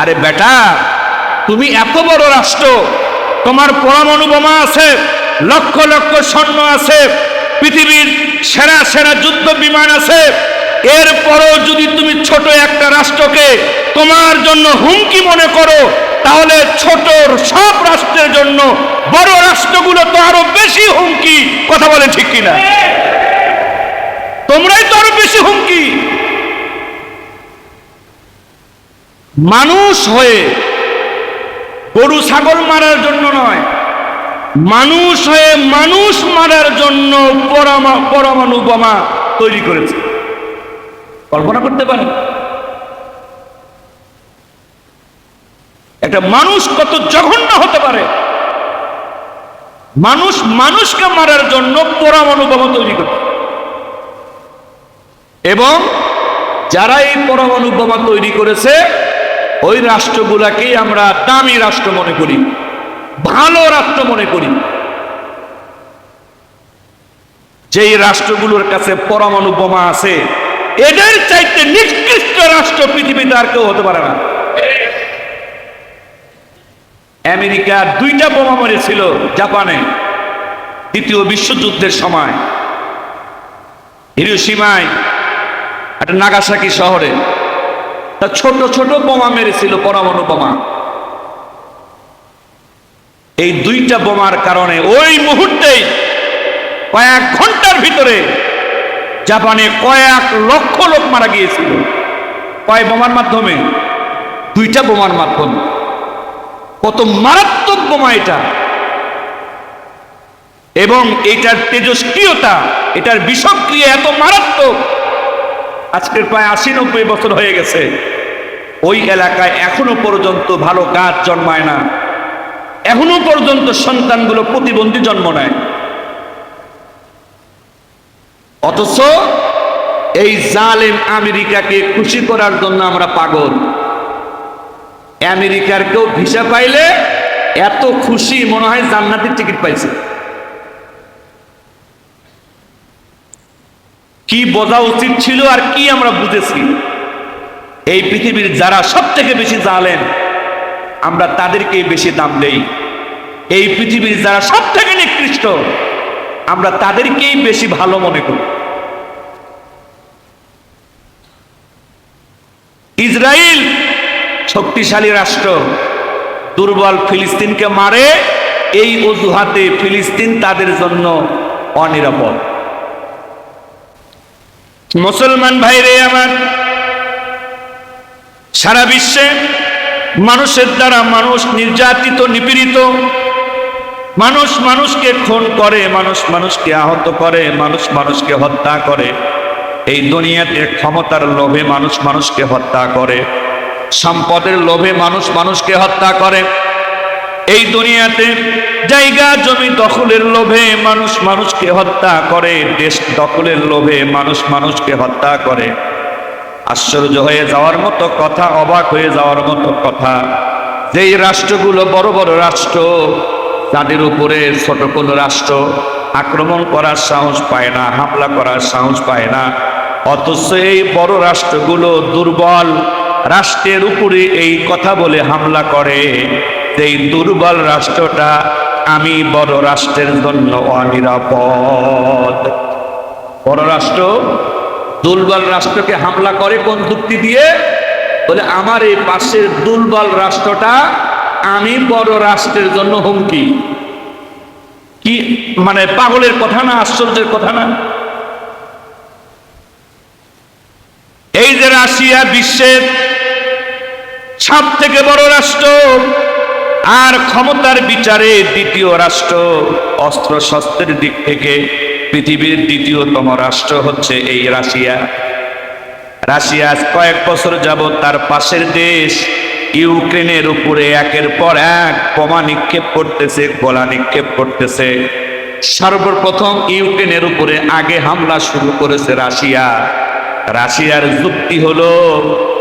আরে বেটা, তুমি এত বড় রাষ্ট্র, তোমার পরমাণু বোমা আছে, লক্ষ লক্ষ স্বর্ণ আছে, পৃথিবীর সেরা সেরা যুদ্ধ বিমান আছে, এরপরও যদি তুমি ছোট একটা রাষ্ট্রকে তোমার জন্য হুমকি মনে করো, তাহলে ছোট সব রাষ্ট্রের জন্য বড় রাষ্ট্রগুলো তো আরও বেশি হুমকি, কথা বলে ঠিক কিনা? তোমরাই তো আরও বেশি হুমকি। মানুষ হয়ে গরু, ছাগল মারার জন্য নয়। মানুষ হয়ে মানুষ মারার জন্য পরমাণু বোমা তৈরি করেছে। কল্পনা করতে পারেন। একটা মানুষ কত জঘন্য হতে পারে। মানুষ মানুষকে মারার জন্য পরমাণু বোমা তৈরি করে। এবং যারা এই পরমাণু বোমা তৈরি করেছে ওই রাষ্ট্রগুলাকেই আমরা দামি রাষ্ট্র মনে করি, ভালো রাষ্ট্র মনে করি। যেই রাষ্ট্রগুলোর কাছে পরমাণু বোমা আছে, এদের চাইতে নিকৃষ্ট রাষ্ট্র পৃথিবীতে আর কেউ হতে পারে না। আমেরিকা দুইটা বোমা মেরেছিল জাপানে, দ্বিতীয় বিশ্বযুদ্ধের সময়। হিরোসীমায় একটা নাগাসাকি শহরে। তা ছোট ছোট বোমা মেরেছিল, পরমাণু বোমা। এই দুইটা বোমার কারণে ওই মুহূর্তেই কয়েক ঘণ্টার ভিতরে জাপানে কয়েক লক্ষ লোক মারা গিয়েছিল। কয় বোমার মাধ্যমে? দুইটা বোমার মাধ্যমে। কত মারাত্মক বোমা এটা। এবং এটার তেজস্ক্রিয়তা এটার বিষক্রিয়া এত মারাত্মক আজকের প্রায় আশি নব্বই বছর হয়ে গেছে। ওই এলাকায় এখনও পর্যন্ত ভালো গাছ জন্মায় না। এখনও পর্যন্ত সন্তানগুলো প্রতিবন্ধী জন্ম নেয়। অথচ এই জালেম আমেরিকাকে খুশি করার জন্য আমরা পাগল। আমেরিকার কেউ ভিসা পাইলে এত খুশি মনে হয় জান্নাতের টিকিট পাইছে। কি বোঝা উচিত ছিল আর কি আমরা বুঝেছি। এই পৃথিবীর যারা সব থেকে বেশি জালেন আমরা তাদেরকে বেশি দাম দেই। এই পৃথিবীর যারা সব থেকে নিকৃষ্ট, আমরা তাদেরকেই বেশি ভালো মনে করি। ইসরায়েল শক্তিশালী রাষ্ট্র, দুর্বল ফিলিস্তিনকে মারে, এই অজুহাতে ফিলিস্তিন তাদের জন্য অনিরাপদ। মুসলমান ভাইরে আমার, সারা বিশ্বে মানুষের দ্বারা মানুষ নির্যাতিত, নিপীড়িত, মানুষ মানুষকে খুন করে, মানুষ মানুষকে আহত করে, মানুষ মানুষকে হত্যা করে। এই দুনিয়াতে ক্ষমতার লোভে মানুষ মানুষকে হত্যা করে, সম্পদের লোভে মানুষ মানুষকে হত্যা করে। এই দুনিয়াতে জায়গা, জমি, দখলের লোভে মানুষ মানুষকে হত্যা করে, দেশ দখলের লোভে মানুষ মানুষকে হত্যা করে। আশ্চর্য হয়ে যাওয়ার মতো কথা, অবাক হয়ে যাওয়ার মতো কথা। যেই রাষ্ট্রগুলো বড় বড় রাষ্ট্র, তাদের উপরে ছোট কোনো রাষ্ট্র আক্রমণ করার সাহস পায় না, হামলা করার সাহস পায় না। অথচ এই বড় রাষ্ট্রগুলো দুর্বল, রাষ্ট্রের উপরে এই কথা বলে হামলা করে। এই দুর্বল রাষ্ট্রটা আমি বড় রাষ্ট্রের জন্য অনিরাপদ। বড় রাষ্ট্র, দুর্বল রাষ্ট্রকে হামলা করে কোন যুক্তি দিয়ে? বলে, আমার এই পাশের দুর্বল রাষ্ট্রটা আমি বড় রাষ্ট্রের জন্য হুমকি। কি মানে পাগলের কথা না, আশ্চর্যের কথা না? এই যে রাশিয়া বিশ্বের সব থেকে বড় রাষ্ট্র আর ক্ষমতার বিচারে দ্বিতীয় রাষ্ট্র অস্ত্র শস্ত্রের দিক থেকে পৃথিবীর দ্বিতীয়তম রাষ্ট্র হচ্ছে এই রাশিয়া। রাশিয়া কয়েক বছর যাবৎ তার পাশের দেশ ইউক্রেনের উপরে একের পর এক বোমা নিক্ষেপ করতেছে, গোলা নিক্ষেপ করতেছে। সর্বপ্রথম ইউক্রেনের উপরে আগে হামলা শুরু করেছে রাশিয়া। রাশিয়ার যুক্তি হলো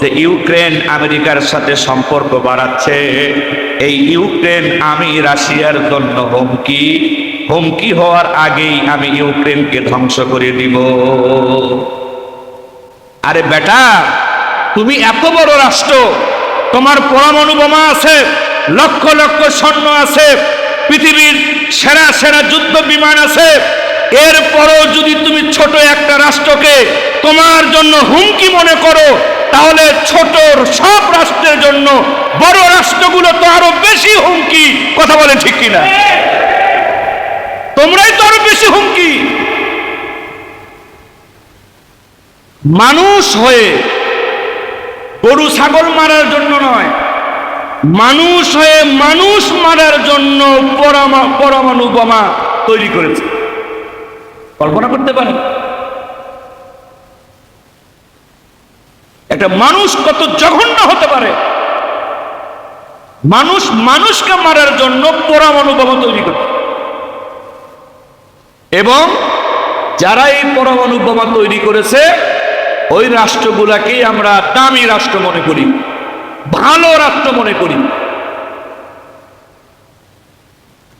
যে ইউক্রেন আমেরিকার সাথে সম্পর্ক বাড়াচ্ছে। এই ইউক্রেন আমি রাশিয়ার জন্য হুমকি। হুমকি হওয়ার আগেই আমি ইউক্রেনকে ধ্বংস করে দিব। আরে বেটা, তুমি এত বড় রাষ্ট্র, তোমার পরমাণু বোমা আছে, লক্ষ লক্ষ সৈন্য আছে, পৃথিবীর সেরা সেরা যুদ্ধ বিমান আছে। এরপরও যদি তুমি ছোট একটা রাষ্ট্রকে তোমার জন্য হুমকি মনে করো তাহলে ছোট সব রাষ্ট্রের জন্য বড় রাষ্ট্রগুলো তো আরও বেশি হুমকি। কথা বলে ঠিক কিনা? তোমরাই তো আরও বেশি হুমকি। মানুষ হয়ে গরু, ছাগল মারার জন্য নয়, মানুষ হয়ে মানুষ মারার জন্য পরমাণু বোমা তৈরি করেছে। কল্পনা করতে পারেন? একটা মানুষ কত জঘন্য হতে পারে? মানুষ মানুষকে মারার জন্য পরমাণু বোমা তৈরি করে এবং যারা এই পরমাণু বোমা তৈরি করেছে, ওই রাষ্ট্রগুলাকেই আমরা দামি রাষ্ট্র মনে করি, ভালো রাষ্ট্র মনে করি।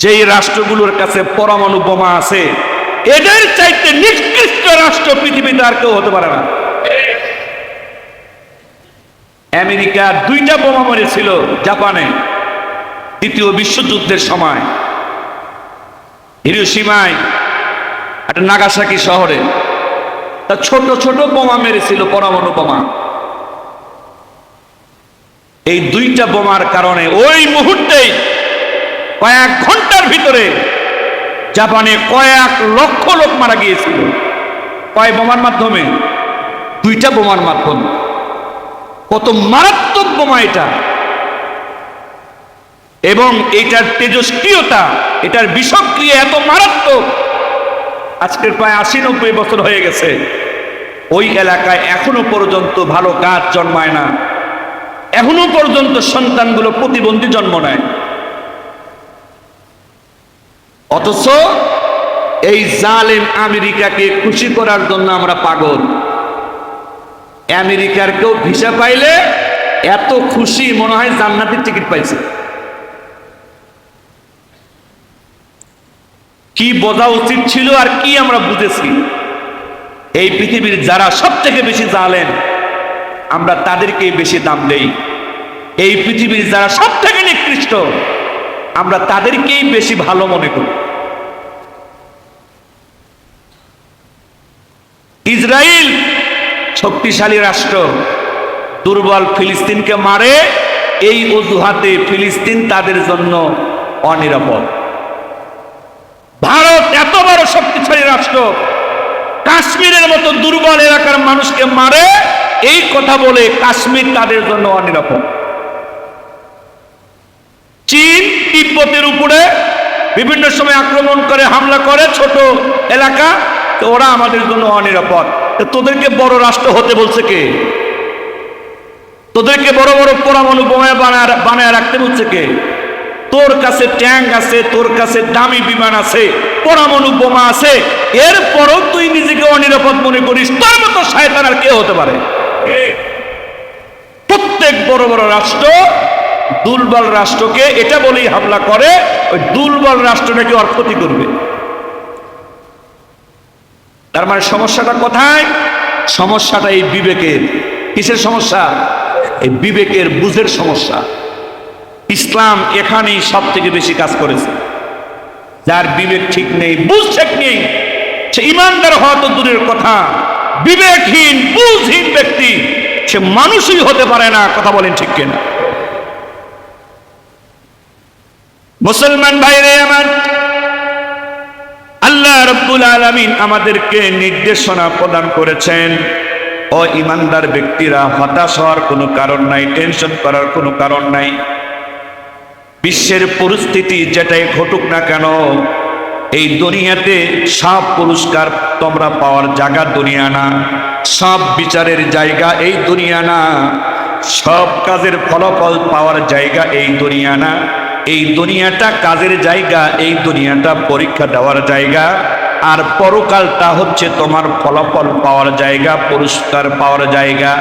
যেই রাষ্ট্রগুলোর কাছে পরমাণু বোমা আছে, এদের চাইতে নিকৃষ্ট রাষ্ট্র পৃথিবীতে আর কেউ হতে পারে না। আমেরিকা দুইটা বোমা মেরেছিল জাপানে। দ্বিতীয় বিশ্বযুদ্ধের সময়। হিরোসীমায় একটা নাগাসাকি শহরে। তা ছোট ছোট বোমা মেরেছিল পরমাণু বোমা। এই দুইটা বোমার কারণে ওই মুহূর্তেই কয়েক ঘণ্টার ভিতরে জাপানে কয়েক লক্ষ লোক মারা গিয়েছিল। কয় বোমার মাধ্যমে? দুইটা বোমার মাধ্যমে। কত মারাত্মক বোমা এটা। এবং এটার তেজস্ক্রিয়তা, এটার বিষক্রিয়া এত মারাত্মক। আজকের প্রায় আশি নব্বই বছর হয়ে গেছে। ওই এলাকায় এখনও পর্যন্ত ভালো গাছ জন্মায় না। এখনও পর্যন্ত সন্তানগুলো প্রতিবন্ধী জন্ম নেয়। অথচ এই জালেম আমেরিকাকে খুশি করার জন্য আমরা পাগল। আমেরিকার কেউ ভিসা পাইলে এত খুশি মনে হয় জান্নাতের টিকিট পাইছে। কি বোঝা উচিত ছিল আর কি আমরা বুঝেছি। এই পৃথিবীর যারা সব থেকে বেশি জালেন আমরা তাদেরকেই বেশি দাম দেই। এই পৃথিবীর যারা সব থেকে নিকৃষ্ট, আমরা তাদেরকেই বেশি ভালো মনে করি। ইসরায়েল শক্তিশালী রাষ্ট্র। দুর্বল ফিলিস্তিনকে মারে, এই অজুহাতে ফিলিস্তিন তাদের জন্য অনিরাপদ। ভারত এত বড় শক্তিশালী রাষ্ট্র, কাশ্মীরের মতো দুর্বল এলাকার মানুষকে মারে, এই কথা বলে কাশ্মীর তাদের জন্য অনিরাপদ। চীন তিব্বতের উপরে বিভিন্ন সময় আক্রমণ করে, হামলা করে ছোট এলাকা তো ওরা আমাদের জন্য অনিরাপদ। তোদেরকে বড় রাষ্ট্র হতে বলছে কে? তোদেরকে বড় বড় পরমাণু বোমা বানায় বানায় রাখতে বলছে কে? তোর কাছে ট্যাঙ্ক আছে, তোর কাছে দামি বিমান আছে, পরমাণু বোমা আছে, এরপরও তুই নিজেকে অনিরাপদ মনে করিস, তোর মতো শয়তান আর কে হতে পারে? প্রত্যেক বড় বড় রাষ্ট্র দুর্বল রাষ্ট্রকে এটা বলেই হামলা করে, ওই দুর্বল রাষ্ট্র নাকি ওর ক্ষতি করবে। তার মানে সমস্যাটা কোথায়? সমস্যাটা এই বিবেকের। কিসের সমস্যা? এই বিবেকের বুঝের সমস্যা। ইসলাম এখানেই সব থেকে বেশি কাজ করেছে। যার বিবেক ঠিক নেই, বুঝ ঠিক নেই। সে ইমানদার হওয়া তো দূরের কথা। বিবেকহীন, বুঝহীন ব্যক্তি। সে মানুষই হতে পারে না, কথা বলেন ঠিক কিনা। মুসলমান ভাইরে আমার আল্লাহ রব্বুল আলমিন আমাদেরকে নির্দেশনা প্রদান করেছেন। ও ইমানদার ব্যক্তিরা, হতাশ হওয়ার কোনো কারণ নাই, টেনশন করার কোনো কারণ নাই। বিশ্বের পরিস্থিতি যেটাই ঘটুক না কেন, এই দুনিয়াতে সব পুরস্কার তোমরা পাওয়ার জায়গা দুনিয়া না, সব বিচারের জায়গা এই দুনিয়া না, সব কাজের ফলাফল পাওয়ার জায়গা এই দুনিয়া না। এই দুনিয়াটা কাজের জায়গা, এই দুনিয়াটা পরীক্ষা দেওয়ার জায়গা, আর পরকালটা হচ্ছে তোমার ফলাফল পাওয়ার জায়গা, পুরস্কার পাওয়ার জায়গা।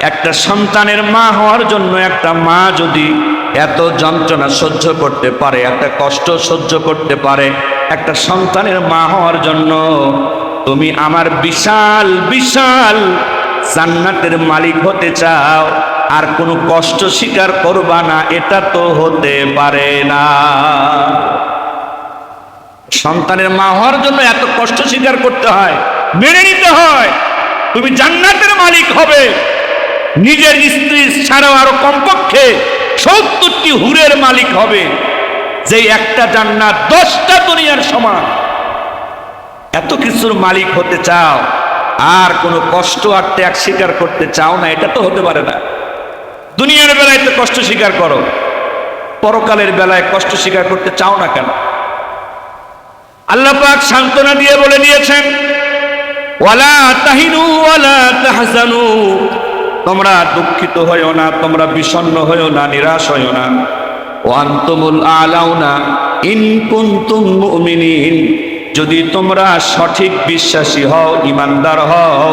একটা সন্তানের মা হওয়ার জন্য একটা মা যদি এত যন্ত্রণা সহ্য করতে পারে, একটা কষ্ট সহ্য করতে পারে, একটা সন্তানের মা হওয়ার জন্য তুমি আমার বিশাল বিশাল জান্নাতের মালিক হতে চাও। আর কোনো কষ্ট স্বীকার করবা না, এটা তো হতে পারে না। সন্তানের মা হওয়ার জন্য এত কষ্ট স্বীকার করতে হয়, মেনে নিতে হয়। তুমি জান্নাতের মালিক হবে। নিজের স্ত্রী ছাড়াও আরও কমপক্ষে সত্তরটি হুরের মালিক হবে। যে একটা জান্নাত, দশটা দুনিয়ার সমান। এত কিছুর মালিক হতে চাও, আর কোনো কষ্ট আর ত্যাগ স্বীকার করতে চাও না, এটা তো হতে পারে না। দুনিয়ার বেলায় তো কষ্ট স্বীকার করো। পরকালের বেলায় কষ্ট স্বীকার করতে চাও না কেন? আল্লাহ পাক সান্ত্বনা দিয়ে বলে দিয়েছেন, ওয়ালা ওয়ালা তোমরা দুঃখিত হইও না, তোমরা বিষণ্ণ হইও না, নিরাশ হইও না। ওয়ান্তুমুল আলাউনা ইন যদি তোমরা সঠিক বিশ্বাসী হও, ইমানদার হও,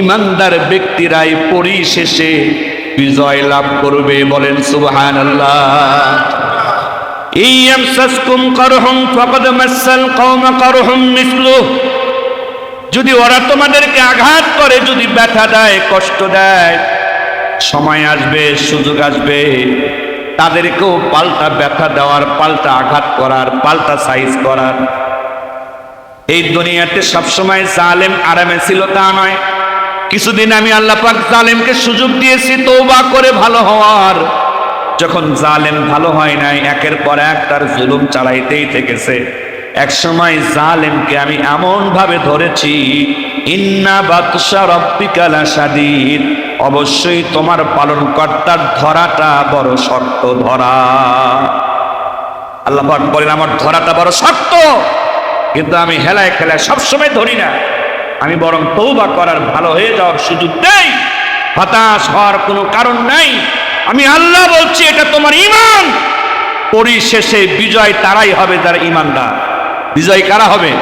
ইমানদার ব্যক্তিরাই পরিশেষে বিজয় লাভ করবে বলেন মিসলুহ। যদি ওরা তোমাদেরকে আঘাত করে, যদি ব্যথা দেয়, কষ্ট দেয়, সময় আসবে, সুযোগ আসবে, তাদেরকেও পাল্টা ব্যথা দেওয়ার, পাল্টা আঘাত করার, পাল্টা সাইজ করার। এই দুনিয়াতে সবসময় জালেম আরামে ছিল তা নয়। কিছুদিন আমি আল্লাহ পাক জালেমকে সুযোগ দিয়েছি তৌবা করে ভালো হওয়ার। যখন জালেম ভালো হয় নাই, একের পর এক তার জুলুম চালাইতেই থেকেছে। এক সময় জালেমকে আমি এমন ভাবে ধরেছি, ইন্না বাদশা রব্বিকালা অবশ্যই তোমার পালনকর্তার ধরাটা বড় শক্ত ধরা। আল্লাহ বলেন, আমার ধরাটা বড় শক্ত। কিন্তু আমি হেলায় খেলায় সবসময় ধরি না। আমি বরং তৌবা করার ভালো হয়ে যাওয়ার সুযোগ দেই। হতাশ হওয়ার কোনো কারণ নাই। আমি আল্লাহ বলছি, এটা তোমার ইমান পরিশেষে বিজয় তারাই হবে যারা ইমানদার বিজয় কারা হবে?